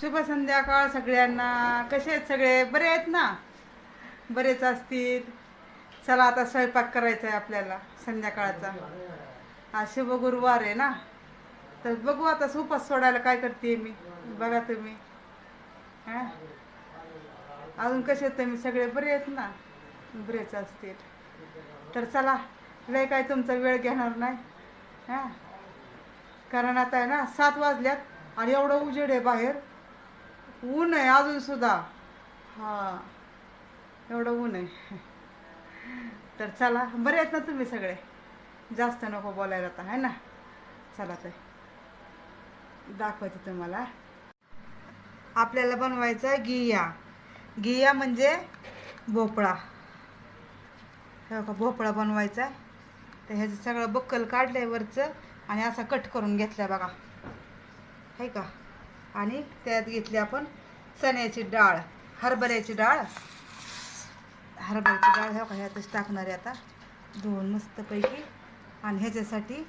शुभ संध्याकाळ सगळ्यांना. कसे आहेत सगळे? बरे आहेत ना? बरेच असतील. चला आता स्वयंपाक करायचा आहे आपल्याला संध्याकाळचा. आज शुभ गुरुवार आहे ना? तर बघू आता उपास सोडायला काय करते मी. बघा तुम्ही. हां? अजून कसे आहेत तुम्ही? सगळे बरे आहेत ना? बरेच असतील. तर चला लय काय तुमचा वेळ घेणार नाही. हां? कारण आता आहे ना सात वाजल्यात आणि एवढं उजेड आहे बाहेर. ऊन आहे अजून सुद्धा. हां एवढं ऊन आहे. तर चला बरे आहेत ना तुम्ही सगळे? जास्त नको बोलायला आता आहे ना? चला तर दाखवते तुम्हाला. आपल्याला बनवायचा आहे गिया गिया म्हणजे भोपळा. हे का भोपळा बनवायचा. आहे तर ह्याचं सगळं बक्कल काढलं आहे वरचं आणि असा कट करून घेतला बघा. आहे का? आणि त्यात घेतली आपण चण्याची डाळ हरभऱ्याची डाळ. हरभऱ्याची डाळ ह्या का ह्यातच टाकणार आहे आता. धुवून मस्तपैकी. आणि ह्याच्यासाठी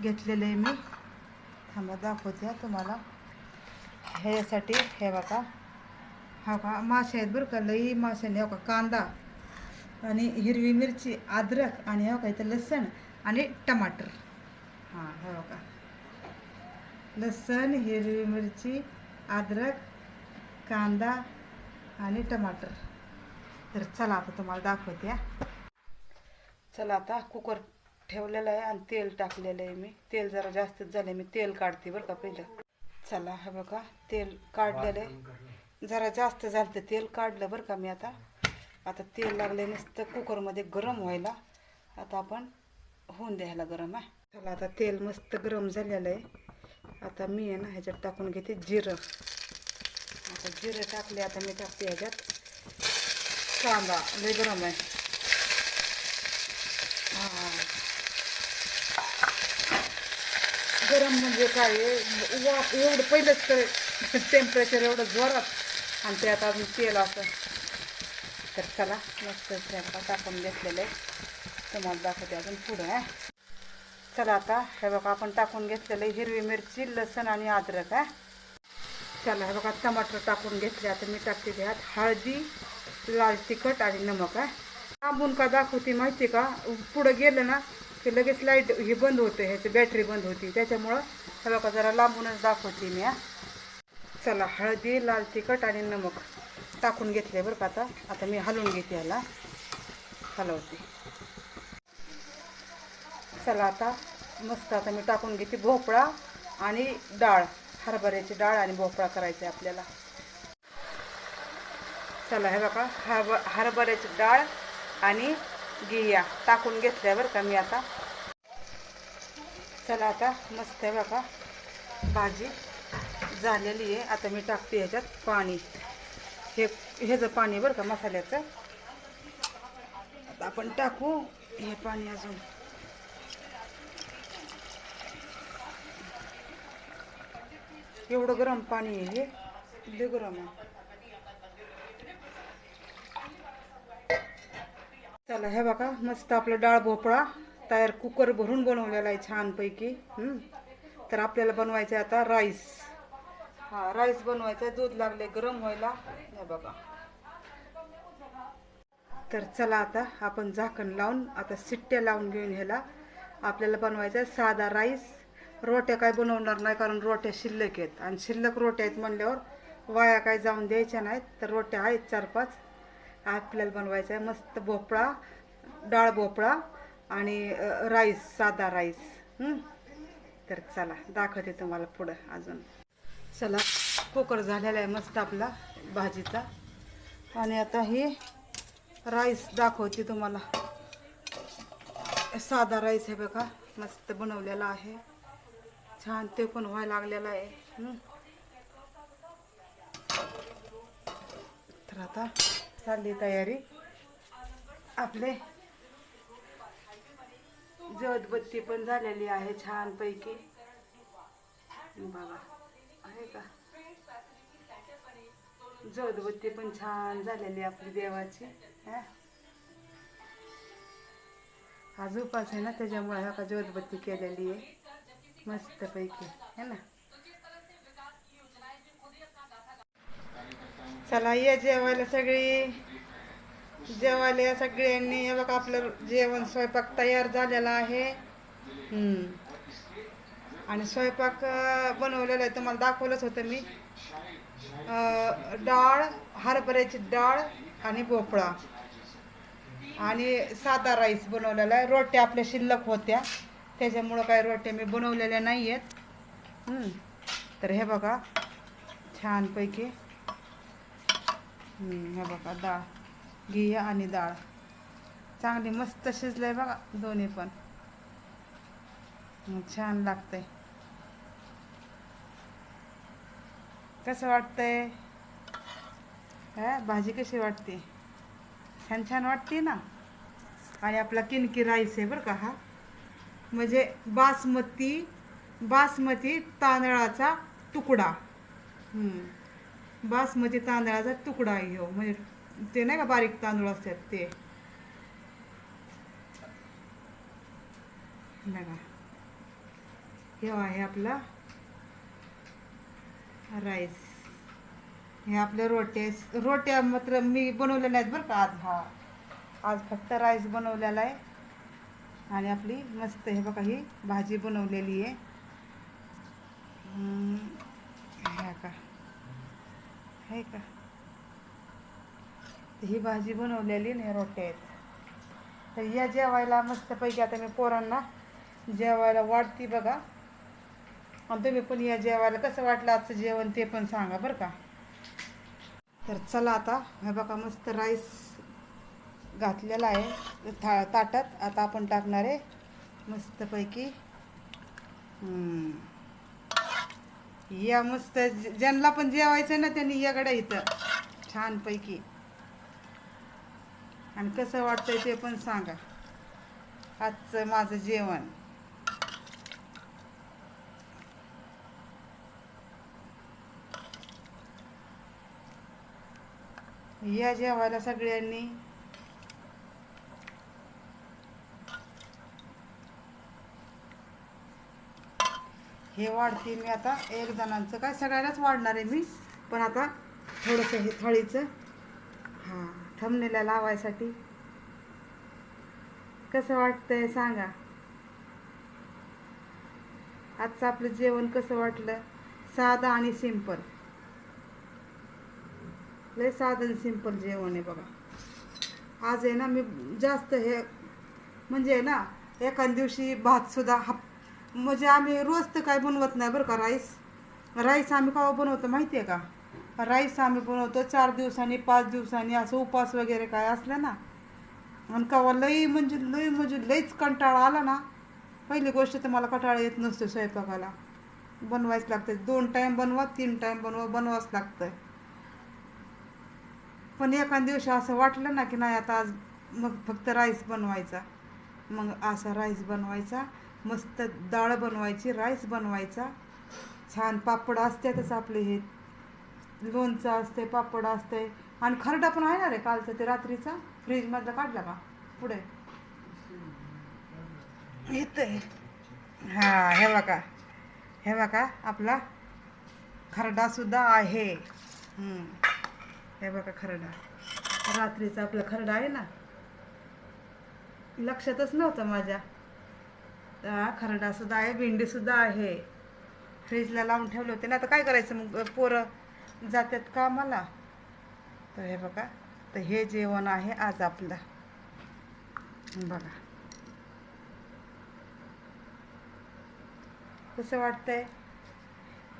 घेतलेलं आहे मी. थांबा दाखवते तुम्हाला. ह्याच्यासाठी हे बघा. हा का मासे आहेत बरं का लई माशाने हो का कांदा आणि हिरवी मिरची अद्रक आणि हो का इथं लसण आणि टमाटर. हां हो का लसण हिरवी मिरची अद्रक कांदा आणि टमाटर. तर चला आता तुम्हाला दाखवते हा. चला आता कुकर ठेवलेलं आहे आणि तेल टाकलेलं आहे मी. तेल जरा जास्तच झालं मी तेल काढते बरं का पहिलं. चला हे बघा तेल काढलेलं आहे. जरा जास्त झालं तर तेल काढलं बरं का मी आता. आता तेल लागले नुसतं कुकरमध्ये गरम व्हायला. आता आपण होऊन द्यायला गरम आहे चला आता तेल मस्त गरम झालेलं आहे. आता मी आहे ना ह्याच्यात टाकून घेते जिरं. आता जिरं टाकले आता मी टाकते ह्याच्यात कांदा. लय गरम आहे. गरम म्हणजे काय आहे, एवढं पहिलंच तर टेम्परेचर एवढं जोरात. आणि त्यात अजून तेल असं. तर चला मस्त स्वयंपाक टाकून घेतलेलं आहे. तुम्हाला दाखवते अजून पुढं आहे चला आता हे बघा आपण टाकून घेतलेलं हिरवी मिरची लसण आणि अद्रक आहे चला हे बघा टमाटर टाकून घेतले. आता मी टाकते घ्यात हळदी लाल तिखट आणि नमक आहे लांबून का दाखवते माहिती का? पुढं गेलं ना की लगेच लाइट हे बंद होतं ह्याची बॅटरी बंद होती. त्याच्यामुळं हे बघा जरा लांबूनच दाखवते मी हा. चला हळदी लाल तिखट आणि नमक टाकून घेतले बरं का आता. आता मी हलवून घेते ह्याला हलवते. चला आता मस्त आता मी टाकून घेते भोपळा आणि डाळ हरभऱ्याची डाळ आणि भोपळा करायचा आहे आपल्याला. चला हे बघा हरभ हरभऱ्याची डाळ आणि गिया टाकून घेतल्या बरं का मी आता. चला आता मस्त आहे बघा भाजी झालेली आहे. आता मी टाकते ह्याच्यात पाणी. हे ह्याचं पाणी बरं का मसाल्याचं. आता आपण टाकू हे पाणी अजून. एवढं गरम पाणी आहे हे. गरम आहे. चला हे बघा मस्त आपलं डाळ भोपळा तयार कुकर भरून बनवलेला आहे छानपैकी. तर आपल्याला बनवायचं आहे आता राईस हा राईस बनवायचा आहे. दूध लागले गरम व्हायला. हे बघा. तर चला आता आपण झाकण लावून आता सिट्ट्या लावून घेऊन ह्याला आपल्याला बनवायचं आहे साधा राईस रोट्या काय बनवणार नाही कारण रोट्या शिल्लक आहेत. आणि शिल्लक रोट्या आहेत म्हणल्यावर वाया काय जाऊन द्यायच्या नाहीत. तर रोट्या आहेत चार पाच. आपल्याला बनवायचं आहे मस्त भोपळा डाळ भोपळा आणि राईस साधा राईस. तर चला दाखवते तुम्हाला पुढं अजून. चला कुकर झालेला आहे मस्त आपला भाजीचा. आणि आता हे राईस दाखवते तुम्हाला. साधा राईस आहे बघा मस्त बनवलेला आहे. छान ते पण व्हायला लागलेलं आहे. तर आता चालली तयारी. आपले जगबत्ती पण झालेली आहे छानपैकी. बघा आहे का? जोतबत्ती पण छान झालेली आपली देवाची. हा? आज उपास आहे ना त्याच्यामुळे हा का जोदबत्ती केलेली आहे. मस्तपैकी है ना? चला ये जेवायला सगळी. जेवायला या सगळ्यांनी. हे बघा आपलं जेवण स्वयंपाक तयार झालेला आहे. आणि स्वयंपाक बनवलेला आहे. तुम्हाला दाखवलंच होतं मी. डाळ हरभऱ्याची डाळ आणि भोपळा. आणि साधा राईस बनवलेला आहे. रोट्या आपल्या शिल्लक होत्या. त्याच्यामुळं काही रोट्या मी बनवलेल्या नाही आहेत तर हे बघा छानपैकी हे बघा डाळ घी आणि डाळ. चांगली मस्त शिजलंय बघा दोन्ही पण. छान लागतंय. कसं वाटतंय? हा भाजी कशी वाटते? छान छान वाटते ना? आणि आपला किनकी राईस आहे बरं का हा? म्हणजे बासमती बासमती तांदळाचा तुकडा. हम्म. बासमती तांदळाचा तुकडा आहे ह्यो म्हणजे ते नाही का बारीक तांदूळ असतात ते? बघा. हे आहे आपला राईस. हे आपले रोटे रोट्या मात्र मी बनवलेल्या आहेत बरं का आज. हा. आज फक्त राईस बनवलेला आहे. आणि आपली मस्त हे बघा ही भाजी बनवलेली आहे. ह्या का हे का? ही भाजी बनवलेली नाही रोट्या रोटे आहेत. तर या जेवायला मस्तपैकी आता मी पोरांना जेवायला वाढती बघा. आणि तुम्ही पण या जेवायला कसं वाटलं आजचं जेवण ते पण सांगा बरं का. तर चला आता हे बघा मस्त राईस घातलेला आहे. था ताटात आता आपण टाकणार आहे. मस्तपैकी. या मस्त ज्यांना पण जेवायचं ना त्यांनी या गड्या इथं. छानपैकी. आणि कसं वाटतंय ते पण सांगा. आजचं माझं जेवण. या जेवायला सगळ्यांनी. हे वाढते मी आता एक जणांचं काय सगळ्यांनाच वाढणार आहे मी. पण आता थोडंसं हे थाळीचं हां थंबनेला लावायसाठी. कसं वाटतंय सांगा? आजचं आपलं जेवण कसं वाटलं? साधं आणि सिंपल लय साधं आणि सिंपल जेवण आहे बघा. आज आहे ना मी जास्त हे म्हणजे ना एखाद दिवशी भात सुद्धा म्हणजे आम्ही रोज तर काय बनवत नाही बरं का राईस. राईस आम्ही केव्हा बनवतो माहिती आहे का? राईस आम्ही बनवतो चार दिवसांनी पाच दिवसांनी असं उपास वगैरे काय असलं ना. आणि केव्हा लई म्हणजे लई म्हणजे लईच कंटाळा आला ना. पहिली गोष्ट तर मला कंटाळा येत नसतो स्वयंपाकाला. बनवायच लागते दोन टाईम बनवा तीन टाईम बनवा बनवाच लागतंय. पण एखाद दिवशी असं वाटलं ना की नाही आता आज मग फक्त राईस बनवायचा. मग असा राईस बनवायचा. मस्त डाळ बनवायची राईस बनवायचा. छान पापड असतातच आपले हे. लोणचं असते पापड असते आणि खरडा पण आहे ना रे कालचा ते रात्रीचा. फ्रीजमधला काढला का? पुढे. येतंय हा हे बघा. हे बघा आपला खरडा सुद्धा आहे. हे बघा खरडा. रात्रीचा आपला खरडा आहे ना. लक्षातच नव्हतं माझ्या. हा खरडा सुद्धा आहे भेंडीसुद्धा आहे. फ्रीजला लावून ठेवले होते ना आता काय करायचं मग? पोरं जातात का मला तर हे बघा तर हे जेवण आहे आज आपलं. बघा. कसं वाटतंय?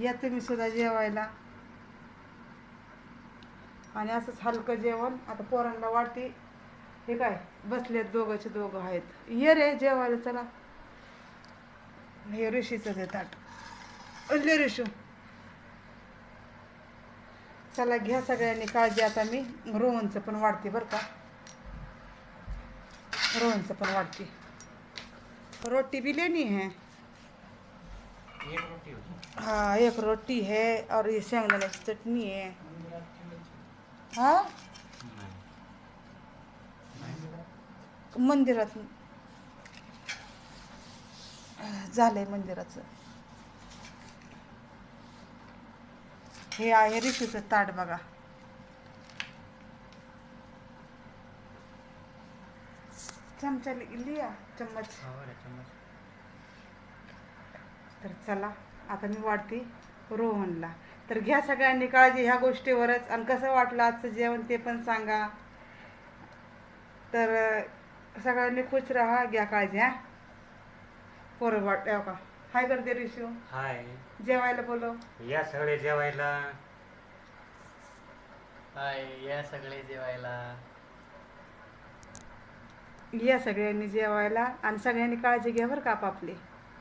या तुम्ही सुद्धा जेवायला. आणि असंच हलकं जेवण. आता पोरांना वाटी हे काय? बसलेत दोघंचे दोघं आहेत. ये रे जेवायला चला. हे ऋषीचं दे ताट ऋषू। चला घ्या सगळ्यांनी काळजी आता मी रोहनचं पण वाढते बरं का? रोहनचं पण वाढते। रोटी भी लेनी है? एक हाँ एक रोटी है और ये शेंगदाण्याची चटणी है। हाँ? मंदिरात झालं आहे मंदिराचं. हे आहे ऋषीचं ताट बघा. चमचा हो, लिया चम्मच. तर चला आता मी वाटते रोहनला. तर घ्या सगळ्यांनी काळजी ह्या गोष्टीवरच. आणि कसं वाटलं आजचं जेवण ते पण सांगा. तर सगळ्यांनी खुश राहा घ्या काळजी हा. पोरं वाट का? हाय करते रिशू हाय. जेवायला बोलव. या सगळे जेवायला. हाय या सगळे जेवायला. या सगळ्यांनी जेवायला आणि सगळ्यांनी काळजी घ्या बरं का आपापली.